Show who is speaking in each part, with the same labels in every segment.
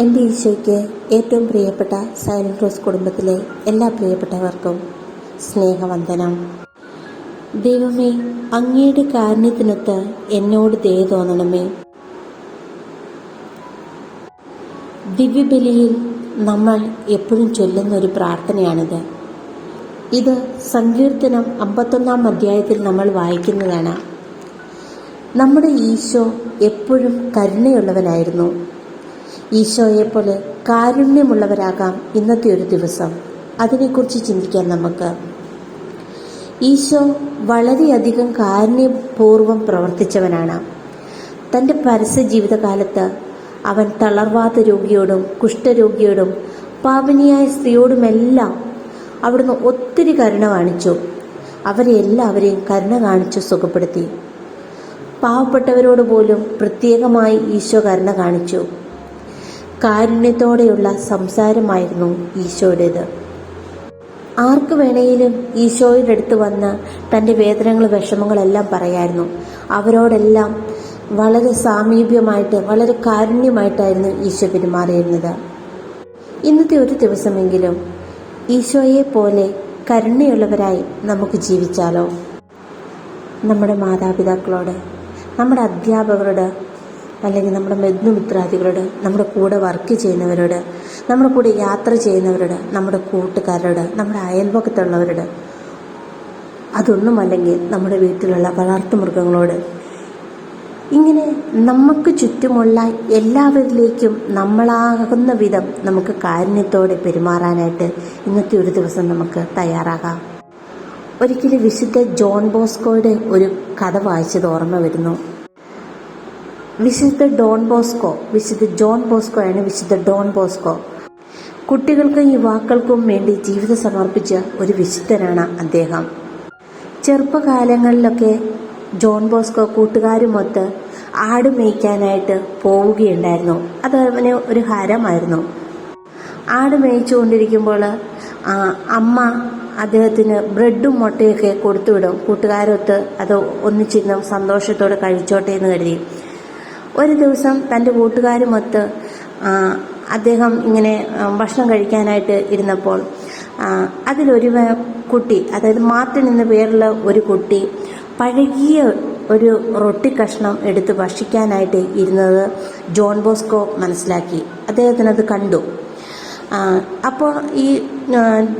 Speaker 1: എന്റെ ഈശോയ്ക്ക് ഏറ്റവും പ്രിയപ്പെട്ട സൈലന്റ് റോസ് കുടുംബത്തിലെ എല്ലാ പ്രിയപ്പെട്ടവർക്കും സ്നേഹവന്ദനം. ദൈവമേ അങ്ങയുടെ കാരുണ്യത്തിനൊത്ത് എന്നോട് ദയ തോന്നണമേ. ദിവ്യബലിയിൽ നമ്മൾ എപ്പോഴും ചൊല്ലുന്ന ഒരു പ്രാർത്ഥനയാണിത്. ഇത് സങ്കീർത്തനം അമ്പത്തൊന്നാം അധ്യായത്തിൽ നമ്മൾ വായിക്കുന്നതാണ്. നമ്മുടെ ഈശോ എപ്പോഴും കരുണയുള്ളവനായിരുന്നു. ഈശോയെപ്പോലെ കാരുണ്യമുള്ളവരാകാം ഇന്നത്തെ ഒരു ദിവസം. അതിനെക്കുറിച്ച് ചിന്തിക്കാൻ നമുക്ക്. ഈശോ വളരെയധികം കാരുണ്യപൂർവം പ്രവർത്തിച്ചവനാണ്. തന്റെ പരസ്യ ജീവിതകാലത്ത് അവൻ തളർവാത്ത രോഗിയോടും കുഷ്ഠരോഗിയോടും പാപനിയായ സ്ത്രീയോടുമെല്ലാം അവിടുന്ന് ഒത്തിരി കരുണ കാണിച്ചു. അവരെ എല്ലാവരെയും കരുണ കാണിച്ചു സുഖപ്പെടുത്തി. പാവപ്പെട്ടവരോട് പോലും പ്രത്യേകമായി ഈശോ കരുണ കാണിച്ചു. കാരുണ്യത്തോടെയുള്ള സംസാരമായിരുന്നു ഈശോയുടേത്. ആർക്ക് വേണേലും ഈശോയുടെ അടുത്ത് വന്ന് തന്റെ വേദനകൾ വിഷമങ്ങളെല്ലാം പറയായിരുന്നു. അവരോടെല്ലാം വളരെ സാമീപ്യമായിട്ട് വളരെ കാരുണ്യമായിട്ടായിരുന്നു ഈശോ പെരുമാറിയിരുന്നത്. ഇന്നത്തെ ഒരു ദിവസമെങ്കിലും ഈശോയെ പോലെ കരുണയുള്ളവരായി നമുക്ക് ജീവിച്ചാലോ? നമ്മുടെ മാതാപിതാക്കളോട് നമ്മുടെ അധ്യാപകരോട് അല്ലെങ്കിൽ നമ്മുടെ ബന്ധുമിത്രാദികളോട് നമ്മുടെ കൂടെ വർക്ക് ചെയ്യുന്നവരോട് നമ്മുടെ കൂടെ യാത്ര ചെയ്യുന്നവരോട് നമ്മുടെ കൂട്ടുകാരോട് നമ്മുടെ അയൽപക്കത്തുള്ളവരോട് അതൊന്നുമല്ലെങ്കിൽ നമ്മുടെ വീട്ടിലുള്ള വളർത്തുമൃഗങ്ങളോട്. ഇങ്ങനെ നമുക്ക് ചുറ്റുമുള്ള എല്ലാവരിലേക്കും നമ്മളാകുന്ന വിധം നമുക്ക് കാരുണ്യത്തോടെ പെരുമാറാനായിട്ട് ഇന്നത്തെ ഒരു ദിവസം നമുക്ക് തയ്യാറാകാം. ഒരിക്കലും വിശുദ്ധ ജോൺ ബോസ്കോയുടെ ഒരു കഥ വായിച്ചത് ഓർമ്മ വരുന്നു. വിശുദ്ധ ഡോൺ ബോസ്കോ വിശുദ്ധ ജോൺ ബോസ്കോ ആണ് വിശുദ്ധ ഡോൺ ബോസ്കോ. കുട്ടികൾക്കും യുവാക്കൾക്കും വേണ്ടി ജീവിതം സമർപ്പിച്ച ഒരു വിശുദ്ധനാണ് അദ്ദേഹം. ചെറുപ്പകാലങ്ങളിലൊക്കെ ജോൺ ബോസ്കോ കൂട്ടുകാരുമൊത്ത് ആട് മേയ്ക്കാനായിട്ട് പോവുകയുണ്ടായിരുന്നു. അത് അവന് ഒരു ഹരമായിരുന്നു. ആട് മേയിച്ചുകൊണ്ടിരിക്കുമ്പോൾ അമ്മ അദ്ദേഹത്തിന് ബ്രെഡും മുട്ടയൊക്കെ കൊടുത്തുവിടും. കൂട്ടുകാരൊത്ത് അത് ഒന്നിച്ചിരുന്ന് സന്തോഷത്തോടെ കഴിച്ചോട്ടെ എന്ന് കരുതി. ഒരു ദിവസം തന്റെ കൂട്ടുകാരുമൊത്ത് അദ്ദേഹം ഇങ്ങനെ ഭക്ഷണം കഴിക്കാനായിട്ട് ഇരുന്നപ്പോൾ അതിലൊരു കുട്ടി അതായത് മാർട്ടിൻ എന്ന പേരുള്ള ഒരു കുട്ടി പഴകിയ ഒരു റൊട്ടി കഷ്ണം എടുത്ത് ഭക്ഷിക്കാനായിട്ട് ഇരുന്നത് ജോൺ ബോസ്കോ മനസ്സിലാക്കി. അദ്ദേഹത്തിനത് കണ്ടു. അപ്പോൾ ഈ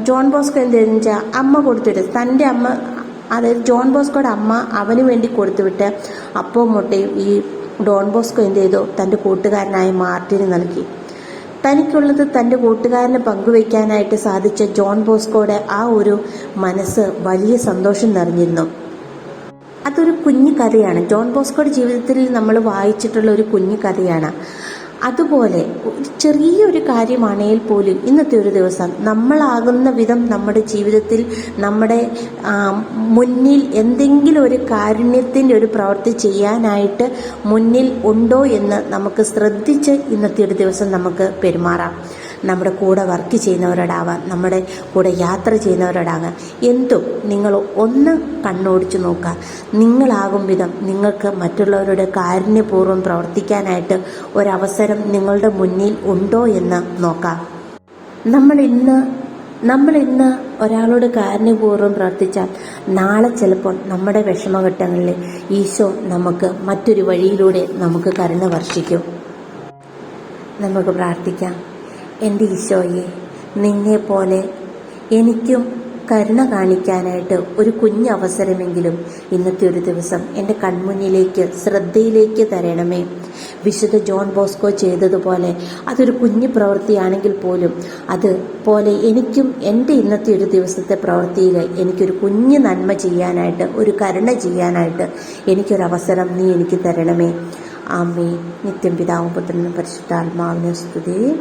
Speaker 1: ജോൺ ബോസ്കോ എന്ത് വെച്ചാൽ അമ്മ കൊടുത്തിട്ട് തന്റെ അമ്മ അതായത് ജോൺ ബോസ്കോയുടെ അമ്മ അവന് വേണ്ടി കൊടുത്തുവിട്ട് അപ്പവും മുട്ടയും ഈ ഡോൺ ബോസ്കോ എന്ത് ചെയ്തു? തന്റെ കൂട്ടുകാരനായ മാർട്ടിന് നൽകി. തനിക്കുള്ളത് തന്റെ കൂട്ടുകാരന് പങ്കുവയ്ക്കാനായിട്ട് സാധിച്ച ജോൺ ബോസ്കോയുടെ ആ ഒരു മനസ്സ് വലിയ സന്തോഷം നിറഞ്ഞിരുന്നു. അതൊരു കുഞ്ഞു കഥയാണ്. ജോൺ ബോസ്കോയുടെ ജീവിതത്തിൽ നമ്മൾ വായിച്ചിട്ടുള്ള ഒരു കുഞ്ഞു കഥയാണ്. അതുപോലെ ചെറിയൊരു കാര്യമാണെങ്കിൽ പോലും ഇന്നത്തെ ഒരു ദിവസം നമ്മളാകുന്ന വിധം നമ്മുടെ ജീവിതത്തിൽ നമ്മുടെ മുന്നിൽ എന്തെങ്കിലും ഒരു കാരുണ്യത്തിന്റെ ഒരു പ്രവൃത്തി ചെയ്യാനായിട്ട് മുന്നിൽ ഉണ്ടോ എന്ന് നമുക്ക് ശ്രദ്ധിച്ച് ഇന്നത്തെ ഒരു ദിവസം നമുക്ക് പെരുമാറാം. നമ്മുടെ കൂടെ വർക്ക് ചെയ്യുന്നവരോടാവാം നമ്മുടെ കൂടെ യാത്ര ചെയ്യുന്നവരോടാകാം. എന്തും നിങ്ങൾ ഒന്ന് കണ്ണോടിച്ച് നോക്കുക. നിങ്ങളാകും വിധം നിങ്ങൾക്ക് മറ്റുള്ളവരുടെ കാരുണ്യപൂർവം പ്രവർത്തിക്കാനായിട്ട് ഒരവസരം നിങ്ങളുടെ മുന്നിൽ ഉണ്ടോ എന്ന് നോക്കാം. നമ്മൾ ഇന്ന് നമ്മൾ ഇന്ന് ഒരാളോട് കാരുണ്യപൂർവം പ്രവർത്തിച്ചാൽ നാളെ ചിലപ്പോൾ നമ്മുടെ വിഷമഘട്ടങ്ങളിൽ ഈശോ നമുക്ക് മറ്റൊരു വഴിയിലൂടെ നമുക്ക് കരുണ വർഷിക്കും. നമുക്ക് പ്രാർത്ഥിക്കാം. എന്റെ ഈശോയെ നിന്നെ പോലെ എനിക്കും കരുണ കാണിക്കാനായിട്ട് ഒരു കുഞ്ഞവസരമെങ്കിലും ഇന്നത്തെ ഒരു ദിവസം എന്റെ കൺമുന്നിലേക്ക് ശ്രദ്ധയിലേക്ക് തരണമേ. വിശുദ്ധ ജോൺ ബോസ്കോ ചെയ്തതുപോലെ അതൊരു കുഞ്ഞു പ്രവൃത്തിയാണെങ്കിൽ പോലും അതുപോലെ എനിക്കും എന്റെ ഇന്നത്തെ ഒരു ദിവസത്തെ പ്രവൃത്തിയിൽ എനിക്കൊരു കുഞ്ഞു നന്മ ചെയ്യാനായിട്ട് ഒരു കരുണ ചെയ്യാനായിട്ട് എനിക്കൊരവസരം നീ എനിക്ക് തരണമേ. ആമേ നിത്യം പിതാവും പുത്രനും പരിശുദ്ധാത്മാവിനെ സ്തുതി.